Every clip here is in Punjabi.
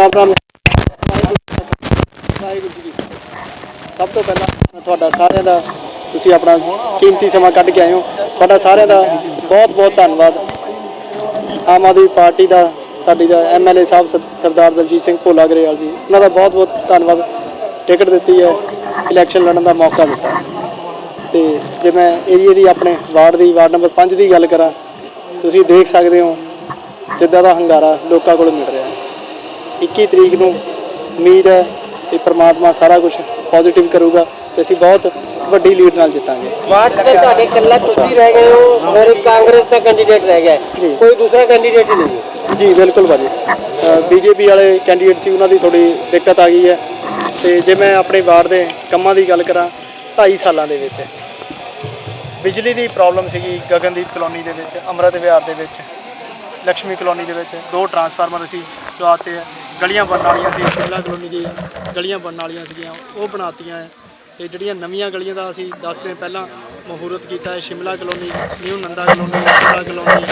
ਰਾਮ ਰਾਮ ਵਾਹਿਗੁਰੂ ਜੀ ਸਭ ਤੋਂ ਪਹਿਲਾਂ ਮੈਂ ਤੁਹਾਡਾ ਸਾਰਿਆਂ ਦਾ ਤੁਸੀਂ ਆਪਣਾ ਕੀਮਤੀ ਸਮਾਂ ਕੱਢ ਕੇ ਆਏ ਹੋ। ਤੁਹਾਡਾ ਸਾਰਿਆਂ ਦਾ ਬਹੁਤ ਬਹੁਤ ਧੰਨਵਾਦ। ਆਮ ਆਦਮੀ ਪਾਰਟੀ ਦਾ ਸਾਡੀ ਦਾ ਐਮਐਲਏ ਸਾਹਿਬ ਸ- ਸਰਦਾਰ ਦਲਜੀਤ ਸਿੰਘ ਭੋਲਾ ਗਰੇਵਾਲ ਜੀ, ਉਹਨਾਂ ਦਾ ਬਹੁਤ ਬਹੁਤ ਧੰਨਵਾਦ। ਟਿਕਟ ਦਿੱਤੀ ਹੈ, ਇਲੈਕਸ਼ਨ ਲੜਨ ਦਾ ਮੌਕਾ ਦਿੱਤਾ। ਤੇ ਜੇ ਮੈਂ ਏਰੀਏ ਦੀ ਆਪਣੇ ਵਾਰਡ ਦੀ, ਵਾਰਡ ਨੰਬਰ 5 ਦੀ ਗੱਲ ਕਰਾਂ, ਤੁਸੀਂ ਦੇਖ ਸਕਦੇ ਹੋ ਜਿੱਦਾਂ ਦਾ ਹੰਗਾਰਾ ਲੋਕਾਂ ਕੋਲ ਮਿਲ ਰਿਹਾ। 21 ਤਰੀਕ ਨੂੰ ਉਮੀਦ ਹੈ ਕਿ ਪ੍ਰਮਾਤਮਾ ਸਾਰਾ ਕੁਝ ਪੋਜ਼ਿਟਿਵ ਕਰੂਗਾ ਤੇ ਅਸੀਂ ਬਹੁਤ ਵੱਡੀ ਲੀਡ ਨਾਲ ਜਿੱਤਾਂਗੇ। ਵਾਰਡ ਤੇ ਤੁਹਾਡੇ ਇਕੱਲਾ ਤੁਸੀਂ ਰਹਿ ਗਏ ਹੋ ਔਰ ਇੱਕ ਕਾਂਗਰਸ ਦਾ ਕੈਂਡੀਡੇਟ ਰਹਿ ਗਿਆ। ਹੈ ਕੋਈ ਦੂਸਰਾ ਕੈਂਡੀਡੇਟ ਹੀ ਨਹੀਂ ਹੈ। ਜੀ ਬਿਲਕੁਲ ਭਾਜੀ। ਬੀਜੇਪੀ ਵਾਲੇ ਕੈਂਡੀਡੇਟ ਸੀ ਉਹਨਾਂ ਦੀ ਥੋੜੀ ਦਿੱਕਤ ਆ ਗਈ ਹੈ। ਤੇ ਜੇ ਮੈਂ ਆਪਣੇ ਵਾਰਡ ਦੇ ਕੰਮਾਂ ਦੀ ਗੱਲ ਕਰਾਂ 2.5 ਸਾਲਾਂ ਦੇ ਵਿੱਚ। ਬਿਜਲੀ ਦੀ ਪ੍ਰੋਬਲਮ ਸੀਗੀ ਗਗਨਦੀਪ ਕਲੋਨੀ ਦੇ ਵਿੱਚ ਅੰਮ੍ਰਿਤ ਵਿਹਾਰ ਦੇ ਵਿੱਚ ਲక్ష్ਮੀ ਕਲੋਨੀ ਦੇ ਵਿੱਚ। ਦੋ ਟਰਾਂਸਫਾਰਮਰ ਅਸੀਂ ਲਵਾਤੇ ਹੈ ਗਲੀਆਂ ਬਣਨ ਵਾਲੀਆਂ ਸੀ ਸ਼ਿਮਲਾ ਕਲੋਨੀ ਦੀ ਗਲੀਆਂ ਬਣਨ ਵਾਲੀਆਂ ਸੀਗੀਆਂ ਉਹ ਬਣਾਤੀਆਂ ਹੈ ਤੇ ਜਿਹੜੀਆਂ ਨਵੀਆਂ ਗਲੀਆਂ ਦਾ ਅਸੀਂ 10 ਦਿਨ ਪਹਿਲਾਂ ਮਹੂਰਤ ਕੀਤਾ ਹੈ Shimla colony new Nanda colony Shimla colony.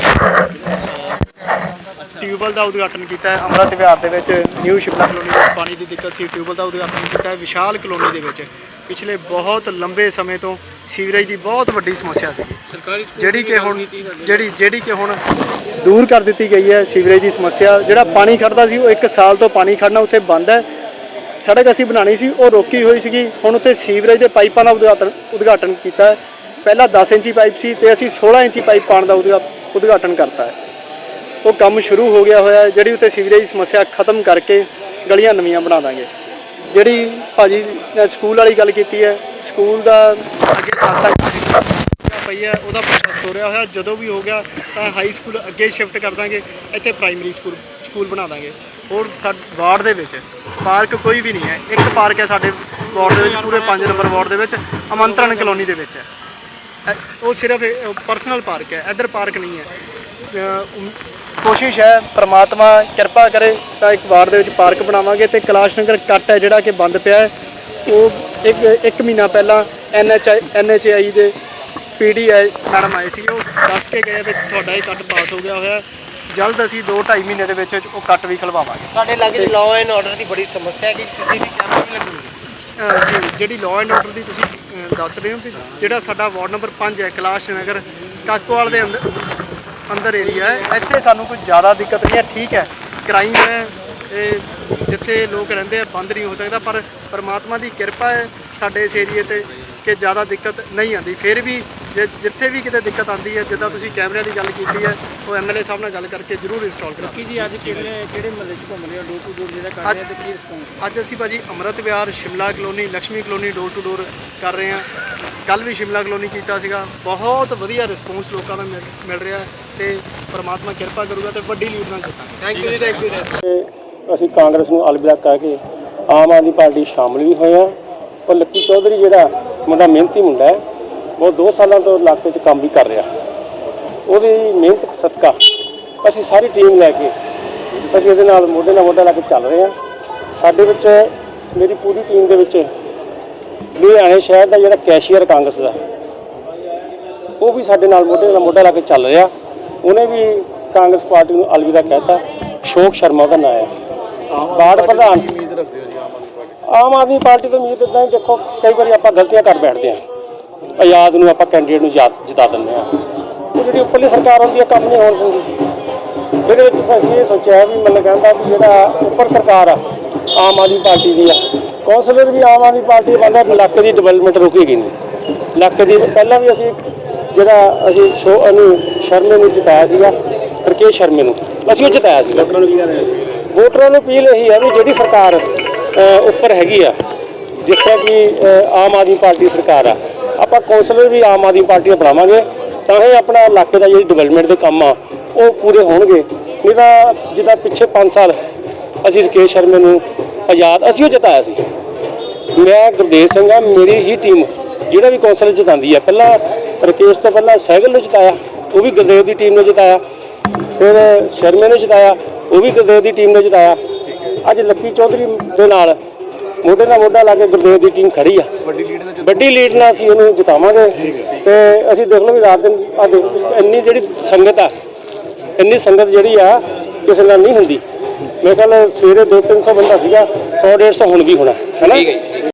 Tubewell ਦਾ ਉਦਘਾਟਨ ਕੀਤਾ ਹੈ ਅੰਮ੍ਰਿਤ ਵਿਹਾਰ ਦੇ ਵਿੱਚ ਨਿਊ ਸ਼ਿਮਲਾ ਕਲੋਨੀ ਵਿੱਚ ਪਾਣੀ ਦੀ ਦਿੱਕਤ ਸੀ ਟਿਊਬਲ ਦਾ ਉਦਘਾਟਨ ਕੀਤਾ ਹੈ ਵਿਸ਼ਾਲ ਕਲੋਨੀ ਦੇ ਵਿੱਚ। ਪਿਛਲੇ ਬਹੁਤ ਲੰਬੇ ਸਮੇਂ ਤੋਂ ਸੀਵਰੇਜ ਦੀ ਬਹੁਤ ਵੱਡੀ ਸਮੱਸਿਆ ਸੀ ਜਿਹੜੀ ਕਿ ਹੁਣ ਜਿਹੜੀ ਜਿਹੜੀ ਕਿ ਹੁਣ ਦੂਰ ਕਰ ਦਿੱਤੀ ਗਈ ਹੈ ਸੀਵਰੇਜ ਦੀ ਸਮੱਸਿਆ। ਜਿਹੜਾ ਪਾਣੀ ਖੜਦਾ ਸੀ, ਉਹ 1 ਸਾਲ ਤੋਂ ਪਾਣੀ ਖੜਨਾ ਉੱਥੇ ਬੰਦ ਹੈ। ਸੜਕ ਅਸੀਂ ਬਣਾਣੀ ਸੀ, ਉਹ ਰੋਕੀ ਹੋਈ ਸੀਗੀ। ਹੁਣ ਉੱਥੇ ਸੀਵਰੇਜ ਦੇ ਪਾਈਪਾਂ ਦਾ ਉਦਘਾਟਨ ਉਦਘਾਟਨ ਕੀਤਾ ਪਹਿਲਾਂ 10 ਇੰਚੀ ਪਾਈਪ ਸੀ ਤੇ ਅਸੀਂ 16 ਇੰਚੀ ਪਾਈਪ ਪਾਉਣ ਦਾ ਉਦਘਾ- ਉਦਘਾਟਨ ਕਰਤਾ ਹੈ। ਉਹ ਕੰਮ ਸ਼ੁਰੂ ਹੋ ਗਿਆ ਹੋਇਆ ਜਿਹੜੀ ਉੱਤੇ ਸੀਵਰੇਜ ਦੀ ਸਮੱਸਿਆ ਖਤਮ ਕਰਕੇ ਗਲੀਆਂ ਨਵੀਆਂ ਬਣਾ ਦਾਂਗੇ। ਜਿਹੜੀ ਭਾਜੀ ਨੇ ਸਕੂਲ ਵਾਲੀ ਗੱਲ ਕੀਤੀ ਹੈ, ਸਕੂਲ ਦਾ ਅੱਗੇ ਸਾਸਾ ਪਈ ਹੈ, ਉਹਦਾ ਪ੍ਰੋਸੈਸ ਹੋ ਰਿਹਾ ਹੋਇਆ। ਜਦੋਂ ਵੀ ਹੋ ਗਿਆ, ਤਾਂ ਹਾਈ ਸਕੂਲ ਅੱਗੇ ਸ਼ਿਫਟ ਕਰ ਦਾਂਗੇ, ਇੱਥੇ ਪ੍ਰਾਇਮਰੀ ਸਕੂਲ ਸਕੂਲ ਬਣਾ ਦਾਂਗੇ। ਹੋਰ ਸਾਡੇ, ਵਾਰਡ ਦੇ ਵਿੱਚ ਪਾਰਕ ਕੋਈ ਵੀ ਨਹੀਂ ਹੈ। ਇੱਕ ਪਾਰਕ ਹੈ ਸਾਡੇ ਵਾਰਡ ਦੇ ਵਿੱਚ, ਪੂਰੇ 5 ਨੰਬਰ ਵਾਰਡ ਦੇ ਵਿੱਚ, ਅਮੰਤਰਣ ਕਲੋਨੀ ਦੇ ਵਿੱਚ ਹੈ। ਉਹ ਸਿਰਫ ਪਰਸਨਲ ਪਾਰਕ ਹੈ, ਇੱਧਰ ਪਾਰਕ ਨਹੀਂ ਹੈ। ਕੋਸ਼ਿਸ਼ ਹੈ, ਪ੍ਰਮਾਤਮਾ ਕਿਰਪਾ ਕਰੇ, ਤਾਂ ਇੱਕ ਵਾਰਡ ਦੇ ਵਿੱਚ ਪਾਰਕ ਬਣਾਵਾਂਗੇ, ਤੇ ਕੈਲਾਸ਼ ਨਗਰ ਕੱਟ ਹੈ, ਜਿਹੜਾ ਕਿ ਬੰਦ ਪਿਆ ਹੈ। ਉਹ ਇੱਕ ਇੱਕ ਮਹੀਨਾ ਪਹਿਲਾਂ ਐਨਐਚਆਈ ਐਨਐਚਆਈ ਦੇ ਪੀਡੀਆਈ ਮੈਡਮ ਆਏ ਸੀ ਉਹ ਦੱਸ ਕੇ ਗਏ ਵੀ ਤੁਹਾਡਾ ਇਹ ਕੱਟ ਪਾਸ ਹੋ ਗਿਆ ਹੋਇਆ। ਜਲਦ ਅਸੀਂ 2 2.5 ਮਹੀਨੇ ਦੇ ਵਿੱਚ ਵਿੱਚ ਉਹ ਕੱਟ ਵੀ ਖਲਵਾਵਾਂਗੇ। ਤੁਹਾਡੇ ਲਾਗੇ ਲਾਅ ਐਂਡ ਆਰਡਰ ਦੀ ਬੜੀ ਸਮੱਸਿਆ ਹੈ ਕਿ ਸੀਸੀਟੀਵੀ ਕੈਮਰਾ ਵੀ ਅਹ ਜੀ ਜਿਹੜੀ ਲਾਅ ਐਂਡ ਆਰਡਰ ਦੀ ਤੁਸੀਂ ਅਹ, ਦੱਸ ਰਹੇ ਹੋ ਕਿ ਜਿਹੜਾ ਸਾਡਾ ਵਾਰਡ ਨੰਬਰ 5 ਹੈ ਕੈਲਾਸ਼ ਨਗਰ ਕਾਕੋਵਾਲ ਦੇ ਅੰਦਰ ਅੰਦਰ ਏਰੀਆ ਹੈ ਇੱਥੇ ਸਾਨੂੰ ਕੋਈ ਜ਼ਿਆਦਾ ਦਿੱਕਤ ਨਹੀਂ ਹੈ ਠੀਕ ਹੈ। ਕ੍ਰਾਈਮ ਹੈ ਇਹ ਜਿੱਥੇ ਲੋਕ ਰਹਿੰਦੇ ਆ ਬੰਦ ਨਹੀਂ ਹੋ ਸਕਦਾ ਪਰ ਪਰਮਾਤਮਾ ਦੀ ਕਿਰਪਾ ਹੈ ਸਾਡੇ ਇਸ ਏਰੀਏ ਤੇ ਕਿ ਜ਼ਿਆਦਾ ਦਿੱਕਤ ਨਹੀਂ ਆਉਂਦੀ। ਫਿਰ ਵੀ ਜੇ ਜਿੱਥੇ ਵੀ ਕਿਤੇ ਦਿੱਕਤ ਆਉਂਦੀ ਹੈ ਜਿੱਦਾਂ ਤੁਸੀਂ ਕੈਮਰਿਆਂ ਦੀ ਗੱਲ ਕੀਤੀ ਹੈ ਉਹ ਐਮਐਲਏ ਸਾਹਿਬ ਨਾਲ ਗੱਲ ਕਰਕੇ ਜ਼ਰੂਰ ਇੰਸਟਾਲ ਕਰਾ ਕੀ ਜੀ ਅੱਜ ਕਿਹੜੇ ਕਿਹੜੇ ਮਹੱਲੇ 'ਚ ਘੁੰਮ ਰਹੇ ਹੋ? ਡੋਰ ਟੂ ਡੋਰ ਜਿਹੜਾ ਕਰ ਰਹੇ ਹੋ ਤੇ ਕੀ ਰਿਸਪੌਂਸ ਅੱਜ ਅਸੀਂ ਭਾਜੀ Amrit Vihar Shimla colony Lakshmi colony door to door ਕਰ ਰਹੇ ਹਾਂ। ਕੱਲ ਵੀ ਸ਼ਿਮਲਾ ਕਲੋਨੀ ਕੀਤਾ ਸੀਗਾ। ਬਹੁਤ ਵਧੀਆ ਰਿਸਪੌਂਸ ਲੋਕਾਂ ਦਾ ਮਿਲ ਮਿਲ ਰਿਹਾ ਤੇ ਪ੍ਰਮਾਤਮਾ ਕਿਰਪਾ ਕਰੂਗਾ ਤੇ ਵੱਡੀ ਲੀਡ ਨਾਲ ਜਿੱਤਾਂਗੇ। ਥੈਂਕ ਯੂ ਜੀ ਥੈਂਕ ਯੂ ਅਸੀਂ ਕਾਂਗਰਸ ਨੂੰ ਅਲਵਿਦਾ ਕਹਿ ਕੇ ਆਮ ਆਦਮੀ ਪਾਰਟੀ ਸ਼ਾਮਲ ਵੀ ਹੋਏ ਆ ਔਰ ਲੱਕੀ ਚੌਧਰੀ ਜਿਹੜਾ ਮੁੰਡਾ ਮਿਹਨਤੀ ਮੁੰਡਾ ਹੈ ਉਹ 2 ਸਾਲਾਂ ਤੋਂ ਇਲਾਕੇ 'ਚ ਕੰਮ ਵੀ ਕਰ ਰਿਹਾ। ਉਹਦੀ ਮਿਹਨਤ ਸਦਕਾ। ਅਸੀਂ ਸਾਰੀ ਟੀਮ ਲੈ ਕੇ ਅਸੀਂ ਇਹਦੇ ਨਾਲ ਮੋਢੇ ਨਾਲ ਮੋਢਾ ਲਾ ਕੇ ਚੱਲ ਰਹੇ ਹਾਂ। ਸਾਡੇ ਵਿੱਚ, ਮੇਰੀ ਪੂਰੀ ਟੀਮ ਦੇ ਵਿੱਚ ਲੁਧਿਆਣੇ ਸ਼ਹਿਰ ਦਾ ਜਿਹੜਾ ਕੈਸ਼ੀਅਰ ਕਾਂਗਰਸ ਦਾ, ਉਹ ਵੀ ਸਾਡੇ ਨਾਲ ਮੋਢੇ ਨਾਲ ਮੋਢਾ ਲਾ ਕੇ ਚੱਲ ਰਿਹਾ। ਉਹਨੇ ਵੀ ਕਾਂਗਰਸ ਪਾਰਟੀ ਨੂੰ ਅਲਵਿਦਾ ਕਹਿਤਾ ਸ਼ੋਕ ਸ਼ਰਮਾ ਦਾ ਨਾਂ ਹੈ। ਬਾੜ ਪ੍ਰਧਾਨ ਆਮ ਆਦਮੀ ਪਾਰਟੀ ਤੋਂ ਉਮੀਦ ਇਦਾਂ ਹੀ ਦੇਖੋ, ਕਈ ਵਾਰੀ ਆਪਾਂ ਗਲਤੀਆਂ ਕਰ ਬੈਠਦੇ ਹਾਂ। ਆਜ਼ਾਦ ਨੂੰ ਆਪਾਂ ਕੈਂਡੀਡੇਟ ਨੂੰ ਜਾ- ਜਿਤਾ ਦਿੰਦੇ ਉਹ ਜਿਹੜੀ ਉੱਪਰਲੀ ਸਰਕਾਰ ਹੁੰਦੀ ਹੈ ਕੰਮ ਨਹੀਂ ਹੋਣ ਦਿੰਦੀ। ਇਹਦੇ ਵਿੱਚ ਅਸੀਂ ਇਹ ਸੋਚਿਆ ਵੀ ਮੈਨੂੰ ਕਹਿੰਦਾ ਵੀ ਜਿਹੜਾ ਉੱਪਰ ਸਰਕਾਰ ਆ ਆਮ ਆਦਮੀ ਪਾਰਟੀ ਦੀ ਆ ਕੌਂਸਲਰ ਵੀ ਆਮ ਆਦਮੀ ਪਾਰਟੀ ਦਾ ਬੰਦਾ ਇਲਾਕੇ ਦੀ ਡਿਵੈਲਪਮੈਂਟ ਰੁਕੇਗੀ ਨਹੀਂ। ਇਲਾਕੇ ਦੀ ਪਹਿਲਾਂ ਵੀ ਅਸੀਂ ਜਿਹੜਾ ਅਸੀਂ ਸ਼ੋ ਨੂੰ ਸ਼ਰਮੇ ਨੂੰ ਜਿਤਾਇਆ ਸੀਗਾ ਰਕੇਸ਼ ਸ਼ਰਮੇ ਨੂੰ। ਅਸੀਂ ਉਹ ਜਿਤਾਇਆ ਸੀਗਾ। ਵੋਟਰਾਂ ਨੂੰ ਅਪੀਲ ਇਹੀ ਹੈ ਵੀ ਜਿਹੜੀ ਸਰਕਾਰ ਅ, ਉੱਪਰ ਹੈਗੀ ਆ ਜਿਸ ਤਰ੍ਹਾਂ ਕਿ ਅ, ਆਮ ਆਦਮੀ ਪਾਰਟੀ ਸਰਕਾਰ ਆ ਆਪਾਂ ਕੌਂਸਲਰ ਵੀ ਆਮ ਆਦਮੀ ਪਾਰਟੀ ਦਾ ਬਣਾਵਾਂਗੇ, ਤਾਂ ਹੀ ਆਪਣਾ ਇਲਾਕੇ ਦਾ ਜਿਹੜੀ ਡਿਵੈਲਪਮੈਂਟ ਦੇ ਕੰਮ ਆ, ਉਹ ਪੂਰੇ ਹੋਣਗੇ। ਨਹੀਂ ਤਾਂ ਜਿੱਦਾਂ ਪਿੱਛੇ 5 ਸਾਲ ਅਸੀਂ ਰਕੇਸ਼ ਸ਼ਰਮੇ ਨੂੰ ਆਜ਼ਾਦ, ਅਸੀਂ ਉਹ ਜਿਤਾਇਆ ਸੀ। ਮੈਂ ਗੁਰਦੇਵ ਸਿੰਘ ਆ, ਮੇਰੀ ਹੀ ਟੀਮ ਜਿਹੜਾ ਵੀ ਕੌਂਸਲ ਜਿਤਾਉਂਦੀ ਆ। ਪਹਿਲਾਂ ਰਕੇਸ਼ ਤੋਂ ਪਹਿਲਾਂ ਸਹਿਗਲ ਨੂੰ ਜਿਤਾਇਆ, ਉਹ ਵੀ ਗੁਰਦੇਵ ਦੀ ਟੀਮ ਨੇ ਜਿਤਾਇਆ। ਫਿਰ ਸ਼ਰਮੇ ਨੂੰ ਜਿਤਾਇਆ, ਉਹ ਵੀ ਗੁਰਦੇਵ ਦੀ ਟੀਮ ਨੇ ਜਿਤਾਇਆ। ਅੱਜ ਲੱਕੀ ਚੌਧਰੀ ਦੇ ਨਾਲ ਮੋਢੇ ਨਾਲ ਮੋਢਾ ਲਾ ਕੇ ਗੁਰਦੇਵ ਦੀ ਟੀਮ ਖੜੀ ਆ। ਵੱਡੀ ਲੀਡ ਨਾਲ ਵੱਡੀ ਲੀਡ ਨਾਲ ਅਸੀਂ ਉਹਨੂੰ ਜਿਤਾਵਾਂਗੇ। ਤੇ ਅਸੀਂ ਦੇਖ ਲਓ ਵੀ ਰਾਤ ਦਿਨ ਆ ਇੰਨੀ ਜਿਹੜੀ ਸੰਗਤ ਆ ਇੰਨੀ ਸੰਗਤ ਜਿਹੜੀ ਆ ਕਿਸੇ ਨਾਲ ਨਹੀਂ ਹੁੰਦੀ। ਮੇਰੇ ਖਿਆਲ ਸਵੇਰੇ 2-300 ਬੰਦਾ ਸੀਗਾ 100-150 ਹੁਣ ਵੀ ਹੋਣਾ ਹੈ ਨਾ?